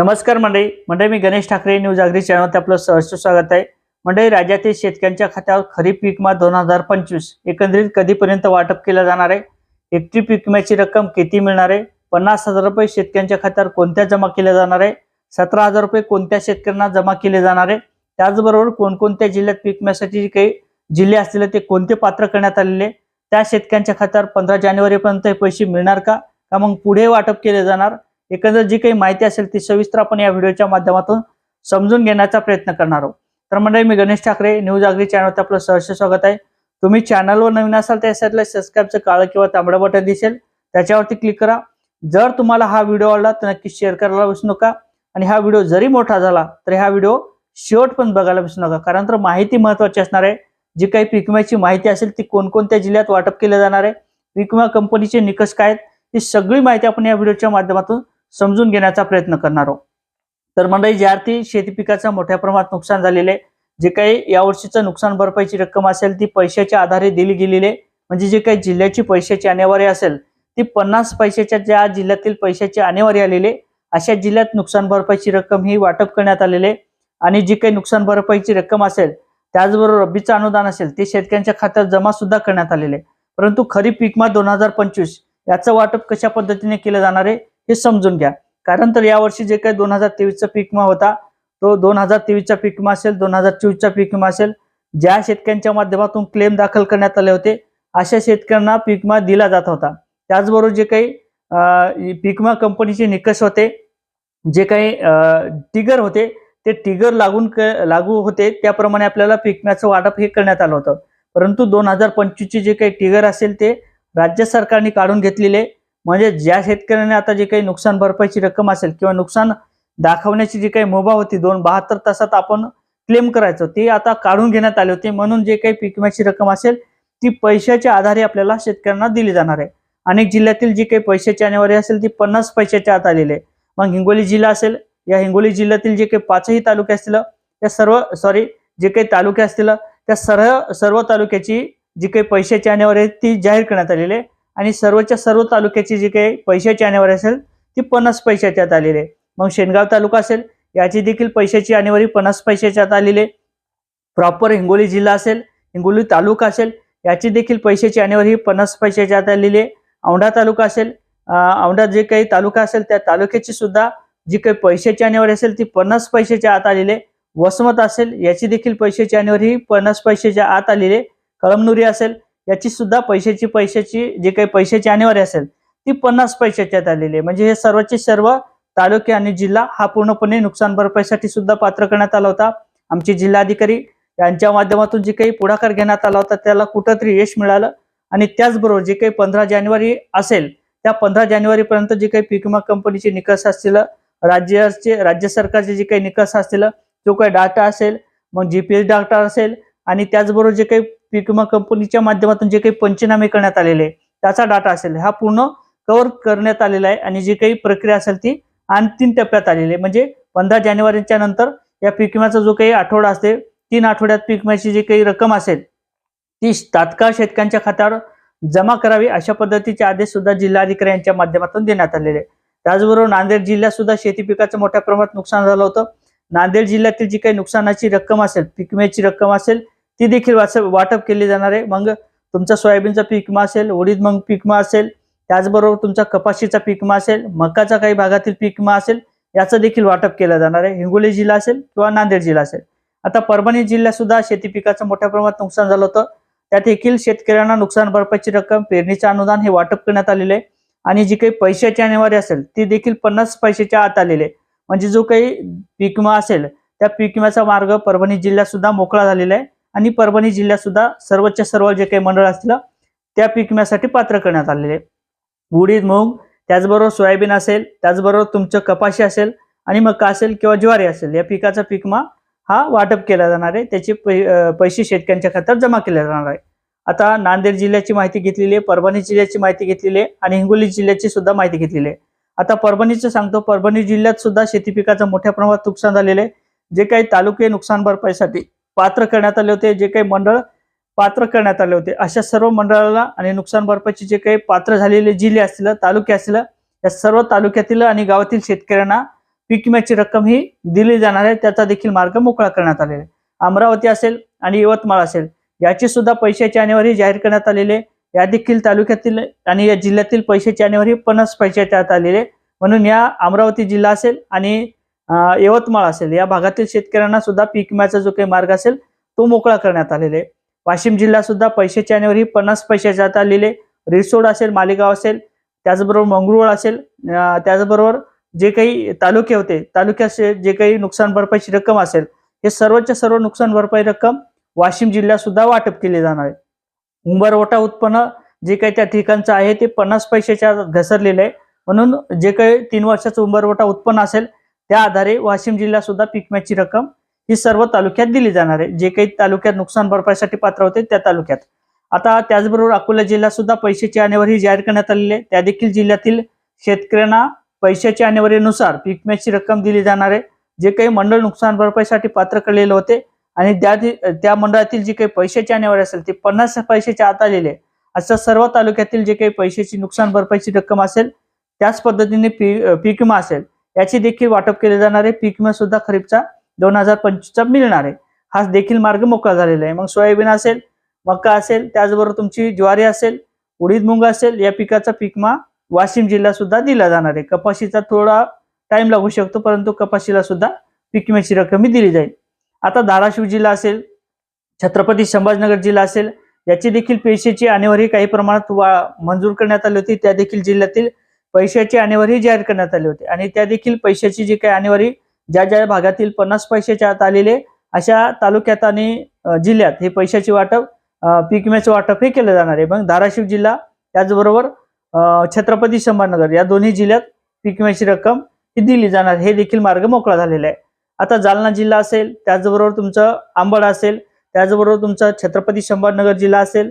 नमस्कार मंडळी. मंडळी मी गणेश ठाकरे न्यूज आगरी चॅनलवर आपलं सहर्ष स्वागत आहे. मंडळी राज्यातील शेतकऱ्यांच्या खात्यावर खरीप पीक विमा दोन हजार पंचवीस एकंदरीत कधीपर्यंत वाटप केलं जाणार आहे? एकटी पीक विम्याची रक्कम किती मिळणार आहे? पन्नास हजार रुपये शेतकऱ्यांच्या खात्यावर कोणत्या जमा केल्या जाणार आहे? सतरा हजार रुपये कोणत्या शेतकऱ्यांना जमा केले जाणार आहे? त्याचबरोबर कोणकोणत्या जिल्ह्यात पीक विम्यासाठी जे काही जिल्हे असतील ते कोणते पात्र करण्यात आलेले त्या शेतकऱ्यांच्या खात्यावर पंधरा जानेवारीपर्यंत हे पैसे मिळणार का? का मग पुढे वाटप केले जाणार? एकंदर जी काही माहिती असेल ती सविस्तर आपण या व्हिडिओच्या माध्यमातून समजून घेण्याचा प्रयत्न करणार आहोत. तर मंडळी मी गणेश ठाकरे न्यूज आगरी चॅनलवर आपलं सहर्ष स्वागत आहे. तुम्ही चॅनलवर नवीन असाल त्या साईडला सबस्क्राईबचं काळं किंवा तांबडं बटन दिसेल. त्याच्यावरती क्लिक करा. जर तुम्हाला हा व्हिडिओ आवडला तर नक्की शेअर करायला विसरू नका. आणि हा व्हिडिओ जरी मोठा झाला तरी हा व्हिडिओ शेवट पण बघायला विसरू नका. कारण तर माहिती महत्वाची असणार आहे. जी काही पिकम्याची विम्याची माहिती असेल ती कोणकोणत्या जिल्ह्यात वाटप केलं जाणार आहे पीक विमा कंपनीचे निकष काय आहेत ही सगळी माहिती आपण या व्हिडिओच्या माध्यमातून समजून घेण्याचा प्रयत्न करणार आहोत. तर मंडळी ज्या अर्थी शेती पिकाचं मोठ्या प्रमाणात नुकसान झालेले जे काही यावर्षीचं नुकसान भरपाईची रक्कम असेल ती पैशाच्या आधारे दिली गेलेली आहे. म्हणजे जे काही जिल्ह्याची पैशाची आणेवारी असेल ती पन्नास पैशाच्या ज्या जिल्ह्यातील पैशाची आणेवारी आलेले अशा जिल्ह्यात नुकसान भरपाईची रक्कम ही वाटप करण्यात आलेली आणि जी काही नुकसान भरपाईची रक्कम असेल त्याचबरोबर रब्बीचं अनुदान असेल ते शेतकऱ्यांच्या खात्यात जमा सुद्धा करण्यात आलेले परंतु खरीप पीक दोन हजार पंचवीस याचं वाटप कशा पद्धतीने केलं जाणार आहे हे समजून घ्या. कारण तर यावर्षी जे काही दोन हजार तेवीसचा पीकमा होता तो दोन हजार तेवीसचा पीकमा असेल दोन हजार चोवीसचा पीकमा असेल ज्या शेतकऱ्यांच्या माध्यमातून क्लेम दाखल करण्यात आले होते अशा शेतकऱ्यांना पीकमा दिला जात होता. त्याचबरोबर जे काही पीकमा कंपनीचे निकष होते जे काही टिगर होते ते टिगर लागून क- लागू होते त्याप्रमाणे आपल्याला पीकम्याचं वाटप हे करण्यात आलं होतं. परंतु दोन हजार पंचवीसचे जे काही टिगर असेल ते राज्य सरकारने काढून घेतलेले म्हणजे ज्या शेतकऱ्याने आता जे काही नुकसान भरपाईची रक्कम असेल किंवा नुकसान दाखवण्याची जी काही मुभा होती दोन बहात्तर तासात आपण क्लेम करायचो ती आता काढून घेण्यात आली होती. म्हणून जे काही पीक विम्याची रक्कम असेल ती पैशाच्या आधारे आपल्याला शेतकऱ्यांना दिली जाणार आहे. अनेक जिल्ह्यातील जी काही पैशाची आणेवारी असेल ती पन्नास पैशाच्या आत आलेली आहे. मग हिंगोली जिल्हा असेल या हिंगोली जिल्ह्यातील जे काही पाचही तालुके असतील या सर्व सॉरी जे काही तालुके असतील त्या सर्व सर्व तालुक्याची जी काही पैशाची आणेवारी आहे ती जाहीर करण्यात आलेली आहे. आणि सर्वच्या सर्व तालुक्याची जी काही पैशाची आणेवारी असेल ती पन्नास पैशाच्या आत आलेली आहे. मग शेनगाव तालुका असेल याची देखील पैशाची आणेवारी पन्नास पैशाच्या आत आलेली आहे. प्रॉपर हिंगोली जिल्हा असेल हिंगोली तालुका असेल याची देखील पैशाची अनिवार्य पन्नास पैशाच्या आत आलेली आहे. औंढा तालुका असेल औंढा जे काही तालुका असेल त्या तालुक्याची सुद्धा जी काही पैशाची आणेवारी असेल ती पन्नास पैशाच्या आत आलेली आहे. वसमत असेल याची देखील पैशाची अनिवार्य पन्नास पैशाच्या आत आलेली आहे. कळमनुरी असेल याची सुद्धा पैशाची पैशाची जे काही पैशाची अनिवार्य असेल ती पन्नास पैशाच्यात आलेली आहे. म्हणजे हे सर्वचे सर्व तालुके आणि जिल्हा हा पूर्णपणे नुकसान भरपाईसाठी सुद्धा पात्र करण्यात आला होता. आमचे जिल्हाधिकारी यांच्या माध्यमातून जे काही पुढाकार घेण्यात आला होता त्याला कुठंतरी यश मिळालं. आणि त्याचबरोबर जे काही पंधरा जानेवारी असेल त्या पंधरा जानेवारीपर्यंत जे काही पीक विमा कंपनीचे निकष असतील राज्याचे राज्य सरकारचे जे काही निकष असतील जो काही डाटा असेल मग जीपीएस डाटा असेल आणि त्याचबरोबर जे काही पीक विमा कंपनीच्या माध्यमातून जे काही पंचनामे करण्यात आलेले त्याचा डाटा असेल हा पूर्ण कव्हर करण्यात आलेला आहे आणि जी काही प्रक्रिया असेल ती अंतिम टप्प्यात आलेली आहे म्हणजे पंधरा जानेवारीच्या नंतर या पीक विम्याचा जो काही आठवडा असते तीन आठवड्यात पीक विम्याची जी काही रक्कम असेल ती तात्काळ शेतकऱ्यांच्या खात्यावर जमा करावी अशा पद्धतीचे आदेश सुद्धा जिल्हाधिकारी यांच्या माध्यमातून देण्यात आलेले आहे. त्याचबरोबर नांदेड जिल्ह्यात सुद्धा शेती पिकाचं मोठ्या प्रमाणात नुकसान झालं होतं नांदेड जिल्ह्यातील जी काही नुकसानाची रक्कम असेल पीक विम्याची रक्कम असेल ती देखील वाटप केली जाणार आहे. मग तुमचा सोयाबीनचा पीक असेल उडीद मग पीकमा असेल त्याचबरोबर तुमचा कपाशीचा पिकमा असेल मकाचा काही भागातील पिकमा असेल याचं देखील वाटप केलं जाणार आहे. हिंगोली जिल्हा असेल किंवा नांदेड जिल्हा असेल. आता परभणी जिल्ह्यात सुद्धा शेती पिकाचं मोठ्या प्रमाणात नुकसान झालं होतं. त्यात देखील शेतकऱ्यांना नुकसान भरपाईची रक्कम पेरणीचं अनुदान हे वाटप करण्यात आलेले आहे. आणि जी काही पैशाची अनिवार्य असेल ती देखील पन्नास पैशाच्या आत आलेले आहे. म्हणजे जो काही पीक विमा असेल त्या पीक विम्याचा मार्ग परभणी जिल्ह्यात सुद्धा मोकळा झालेला आहे. आणि परभणी जिल्ह्यात सुद्धा सर्वच्या सर्व जे काही मंडळ असतील त्या पीक विम्यासाठी पात्र करण्यात आलेले उडीद मूग त्याचबरोबर सोयाबीन असेल त्याचबरोबर तुमचं कपाशी असेल आणि मका असेल किंवा ज्वारी असेल या पिकाचा पिकमा हा वाटप केला जाणार आहे. त्याचे पै- पैसे शेतकऱ्यांच्या खात्यात जमा केले जाणार आहे. आता नांदेड जिल्ह्याची माहिती घेतलेली आहे परभणी जिल्ह्याची माहिती घेतलेली आहे आणि हिंगोली जिल्ह्याची सुद्धा माहिती घेतलेली आहे. आता परभणीचं सांगतो परभणी जिल्ह्यात सुद्धा शेती पिकाचं मोठ्या प्रमाणात नुकसान झालेलं आहे. जे काही तालुके नुकसान भरपाईसाठी पात्र करण्यात आले होते जे काही मंडळ पात्र करण्यात आले होते. अशा सर्व मंडळाला आणि नुकसान भरपाईचे जे काही पात्र झालेले जिल्हे असतील तालुके असतील या सर्व तालुक्यातील आणि गावातील शेतकऱ्यांना पीक विम्याची रक्कम ही दिली जाणार आहे. त्याचा देखील मार्ग मोकळा करण्यात आलेला आहे. अमरावती असेल आणि यवतमाळ असेल याची सुद्धा पैशाची आणेवारी जाहीर करण्यात आलेली आहे. या देखील तालुक्यातील आणि या जिल्ह्यातील पैशाची आणेवारी पन्नास पैशाच्या आत आलेली आहे. म्हणून या अमरावती जिल्हा असेल आणि यवतमाळ असेल. या भागातील शेतकऱ्यांना सुद्धा पीक विम्याचा जो काही मार्ग असेल तो मोकळा करण्यात आलेला आहे. वाशिम जिल्हा सुद्धा पैशाची आणेवारी पन्नास पैशाच्या आत आलेले रिसोड असेल मालेगाव असेल त्याचबरोबर मंगरुळ असेल त्याचबरोबर जे काही तालुके होते तालुक्याचे जे काही नुकसान भरपाईची रक्कम असेल हे सर्वच्या सर्व नुकसान भरपाई रक्कम वाशिम जिल्ह्यात सुद्धा वाटप केली जाणार आहे. उंबरवटा उत्पन्न जे काही त्या ठिकाणचं आहे ते पन्नास पैशाच्या घसरलेलं आहे. म्हणून जे काही तीन वर्षाचं उंबरवटा उत्पन्न असेल त्या आधारे वाशिम जिल्ह्यात सुद्धा पीक विम्याची रक्कम ही सर्व तालुक्यात दिली जाणार आहे. जे काही तालुक्यात नुकसान भरपाईसाठी पात्र होते त्या तालुक्यात. आता त्याचबरोबर अकोला जिल्ह्यात सुद्धा पैशाची आणेवारी जाहीर करण्यात आलेली आहे. त्या देखील जिल्ह्यातील शेतकऱ्यांना पैशाच्या आणेवारीनुसार पीक विम्याची रक्कम दिली जाणार आहे. जे काही मंडळ नुकसान भरपाईसाठी पात्र कळलेले होते आणि त्या त्या मंडळातील जी काही पैशाची आणेवारी असेल ती पन्नास पैशाच्या आत आलेले आहे. असं सर्व तालुक्यातील जे काही पैशाची नुकसान भरपाईची रक्कम असेल त्याच पद्धतीने पी पीक विमा असेल याची देखील वाटप केले जाणार आहे पीक विमा सुद्धा खरीपचा दोन हजार पंचवीसचा मिळणार आहे. हा देखील मार्ग मोकळा झालेला आहे. मग सोयाबीन असेल मका असेल त्याचबरोबर तुमची ज्वारी असेल उडीद मुंग असेल या पिकाचा पिकमा वाशिम जिल्हा सुद्धा दिला जाणार आहे. कपाशीचा थोडा टाइम लागू शकतो परंतु कपाशीला सुद्धा पीक विम्याची रक्कम ही दिली जाईल. आता धाराशिव जिल्हा असेल छत्रपती संभाजीनगर जिल्हा असेल याची देखील पेशेची आणेवारी काही प्रमाणात वा मंजूर करण्यात आली होती. त्या देखील जिल्ह्यातील पैशाची आणेवारी जाहीर करण्यात आली होती. आणि त्या देखील पैशाची जी काही आणेवारी ज्या ज्या भागातील पन्नास पैशाच्या आत आलेले अशा तालुक्यात आणि जिल्ह्यात हे पैशाचे वाटप पीक विम्याचं वाटप हे केलं जाणार आहे. मग धाराशिव जिल्हा त्याचबरोबर छत्रपती संभाजीनगर या दोन्ही जिल्ह्यात पीक विम्याची रक्कम ही दिली जाणार. हे देखील मार्ग मोकळा झालेला आहे. आता जालना जिल्हा असेल त्याचबरोबर तुमचं आंबड असेल त्याचबरोबर तुमचा छत्रपती संभाजीनगर जिल्हा असेल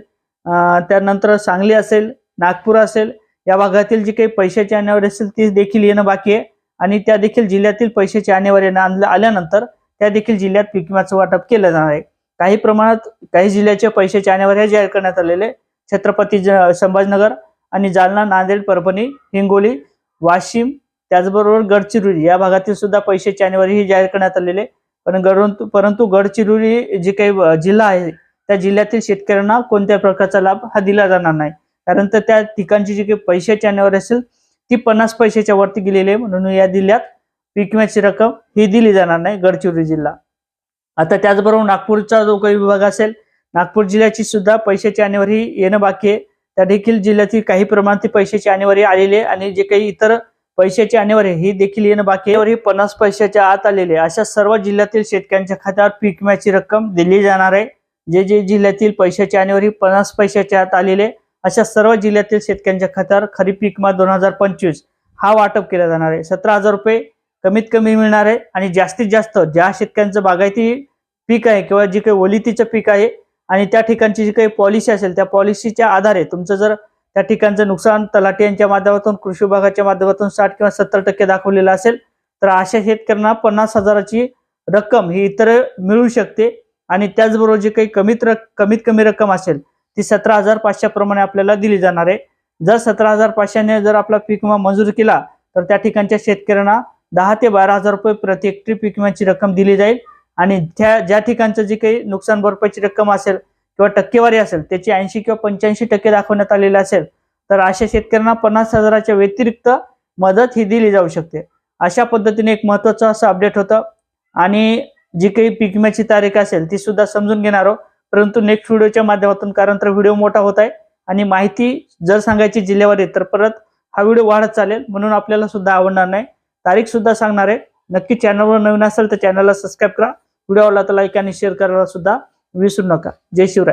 त्यानंतर सांगली असेल नागपूर असेल या भागातील जी काही पैशाची आणेवारी असेल ती देखील येणं बाकी आहे. आणि त्या देखील जिल्ह्यातील पैशाची आणेवारी आल्यानंतर त्या देखील जिल्ह्यात पीक विम्याचं वाटप केलं जाणार आहे. काही प्रमाणात काही जिल्ह्याच्या पैशाची आणेवारी जाहीर करण्यात आलेले छत्रपती ज- संभाजीनगर आणि जालना नांदेड परभणी हिंगोली वाशिम त्याचबरोबर गडचिरोली या भागातील सुद्धा पैशाची आणेवारी ही जाहीर करण्यात आलेली पण परंतु परंतु गडचिरोली जे काही जिल्हा आहे त्या जिल्ह्यातील शेतकऱ्यांना कोणत्या प्रकारचा लाभ हा दिला जाणार नाही. कारण तर त्या ठिकाणची जी काही पैशाची आणेवारी असेल ती पन्नास पैशाच्या वरती गेलेली आहे म्हणून या जिल्ह्यात पीक विम्याची रक्कम ही दिली जाणार नाही गडचिरोली जिल्हा. आता त्याचबरोबर नागपूरचा जो काही विभाग असेल नागपूर जिल्ह्याची सुद्धा पैशाची आणेवारी येणं बाकी आहे. त्या देखील जिल्ह्यातील काही प्रमाणात पैशाची आणेवारी आलेली आहे आणि जे काही इतर पैशाची आणेवारी ही देखील येणं बाकी आहे. ही पन्नास पैशाच्या आत आलेली आहे. अशा सर्व जिल्ह्यातील शेतकऱ्यांच्या खात्यावर पीक विम्याची रक्कम दिली जाणार आहे. जे जे जिल्ह्यातील पैशाची आणेवारी पन्नास पैशाच्या आत आलेले आहे, अशा सर्व जिल्ह्यातील शेतकऱ्यांच्या खात्यावर खरीप पीक दोन हजार पंचवीस हा वाटप केला जाणार आहे. सतरा हजार रुपये कमीत कमी मिळणार आहे आणि जास्तीत जास्त ज्या शेतकऱ्यांचं बागायती पीक आहे किंवा जी काही ओलितीचं पीक आहे आणि त्या ठिकाणची जी काही पॉलिसी असेल त्या पॉलिसीच्या आधारे तुमचं जर त्या ठिकाणचं नुकसान तलाठी यांच्या माध्यमातून कृषी विभागाच्या माध्यमातून साठ किंवा सत्तर टक्के दाखवलेलं असेल तर अशा शेतकऱ्यांना पन्नास हजाराची रक्कम ही इतर मिळू शकते आणि त्याचबरोबर जी काही कमीत रक कमीत कमी रक्कम असेल ती सतरा हजार पाचशेप्रमाणे आपल्याला दिली जाणार आहे. जर सतरा हजार पाचशेने जर आपला पीक विमा मंजूर केला तर त्या ठिकाणच्या शेतकऱ्यांना दहा ते बारा हजार रुपये प्रति हेक्टरी पीक विम्याची रक्कम दिली जाईल. आणि त्या ज्या ठिकाणचं जी काही नुकसान भरपाईची रक्कम असेल किंवा टक्केवारी असेल त्याची ऐंशी किंवा पंच्याऐंशी टक्के दाखवण्यात आलेलं असेल तर अशा शेतकऱ्यांना पन्नास हजाराच्या व्यतिरिक्त मदत ही दिली जाऊ शकते. अशा पद्धतीने एक महत्वाचं असं अपडेट होतं. आणि जी काही पीक विम्याची तारीख असेल ती सुद्धा समजून घेणार आहोत. परंतु नेक्स्ट व्हिडिओच्या माध्यमातून कारण तर व्हिडिओ मोठा होत आहे. आणि माहिती जर सांगायची जिल्ह्यावर तर परत हा व्हिडिओ वाढत चालेल म्हणून आपल्याला सुद्धा आवडणार नाही. तारीख सुद्धा सांगणार आहे. नक्की चॅनलवर नवीन असेल तर चॅनलला सबस्क्राईब करा. व्हिडिओ आवडला तर लाईक आणि शेअर करायला सुद्धा विसरू नका. जय शिवराय.